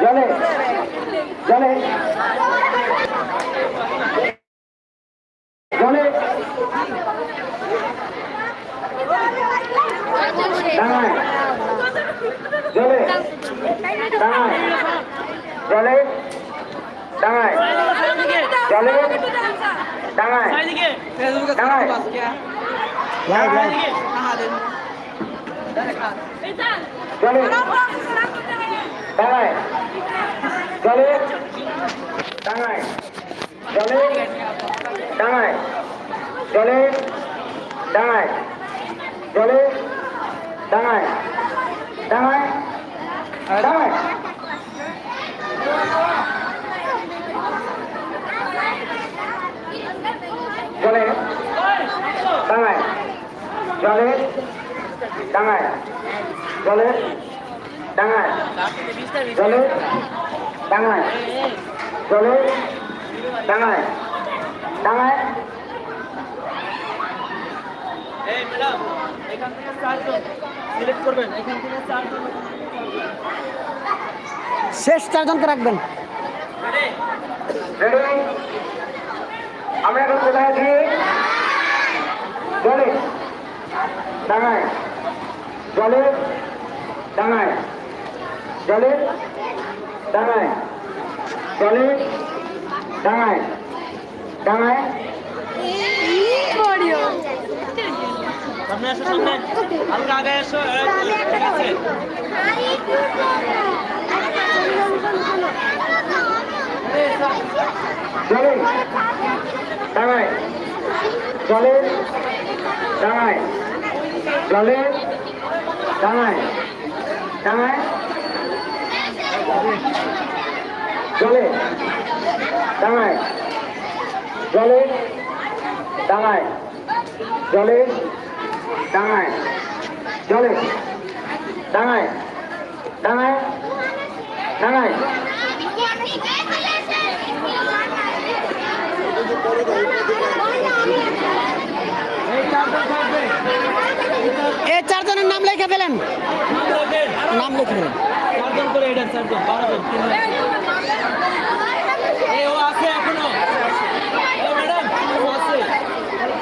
জলে জলে জলে ডাঙায় জলে ডাঙায় জলে ডাঙায় জলে জলে ডাঙায় জলে ডাঙায় জলে ডাঙায় জলে ডাঙায় জলে ডাঙায় ডাঙায় ডাঙায় জলে ডাঙায় জলে ডাঙায় জলে ডাঙায় জলে ডাঙায় জলে ডাঙায় ডাঙায় এই ম্যাডাম এখান থেকে চারজন। সিলেক্ট করবেন এখান থেকে চারজন। শেষ চারজনকে রাখবেন। রেডি আমরা এখন কোথায় আছি? জলে ডাঙায় জলে ডাঙায় জলে ডাঙায় জলে ডাঙায় ডাঙায় সামনে আসো সামনে। হালকা আগে এসো ঠিক আছে। জলে ডাঙায় জলে ডাঙায় জলে ডাঙায় ডাঙায় জলে ডাঙায় জলে ডাঙায় জলে ডাঙায় জলে ডাঙায় ডাঙায় ডাঙায় এই চারজনের নাম লিখে ফেলেন। নাম লিখে ফেলেন। চারজন করে এটা চারজন বারো জন ও আছে এখনও। ম্যাডাম ও আছে।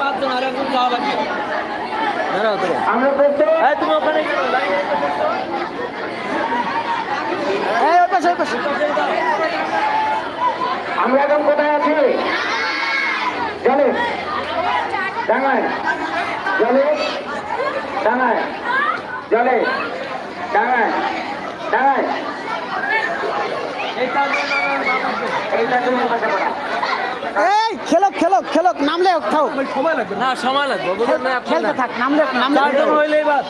পাঁচজন আর একজন যাওয়া এই তুমি ওখানে আমরা এখন কোথায় আছি? জলে ডাঙায়। জলে ডাঙায়। জলে ডাঙায়। ডাঙায় এই চারজন নাম নাম আছে এইটা তুমি মুখে পড়া। এই খেলো খেলো খেলো নাম লেখ থাও না। সময় লাগবে খেলতে থাক নাম লেখ নাম লেখ চারজন হইলেই বাদ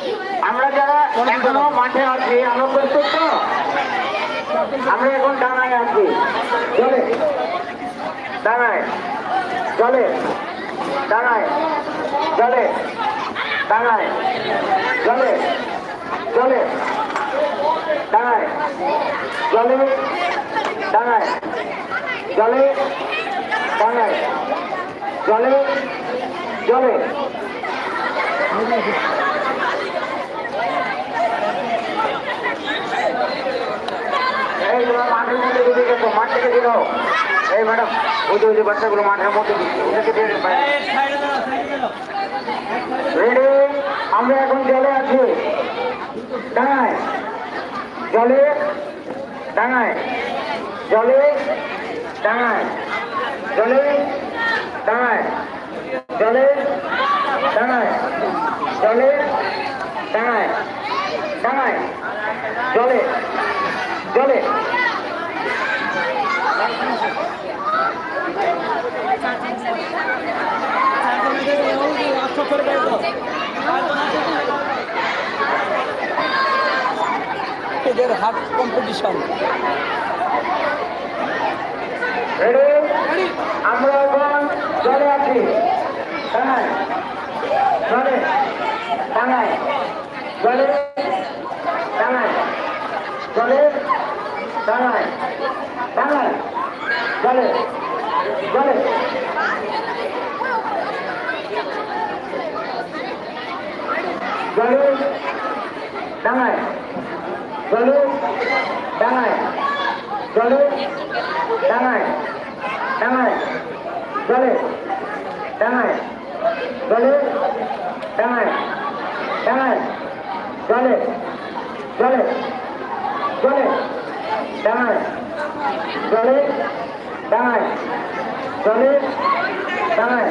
আমরা যারা এখনও মাঠে আছি আমরা প্রস্তুত তো? আমরা এখন আছি। ডাঙায় জলে ডাঙায় জলে ডাঙায় জলে জলে ডাঙায় জলে ডাঙায় জলে ডাঙায় জলে জলে। এই মাঠের মধ্যে ঢুকে গেছো মাঠ থেকে বেরো এই ম্যাডাম ওই যে ওই যে বাচ্চাগুলো মাঠের মধ্যে ওদেরকে দিয়ে রেডি আমরা এখন জলে আছি। ডাঙায় জলে ডাঙায় জলে ডাঙায় জলে ডাঙায় জলে ডাঙায় জলে ডাঙায় ডাঙায় জলে এদের হাফ কম্পিটিশন আমরা এখন জলে আছি। ডাঙায় জলে। ডাঙায় জলে। ডাঙায় জলে। ডাঙায় জলে ডাঙায় জলে ডাঙায় ডাঙায় জলে ডাঙায় জলে ডাঙায় ডাঙায় জলে জলে জলে ডাঙায় জলে ডাঙায় জলে ডাঙায়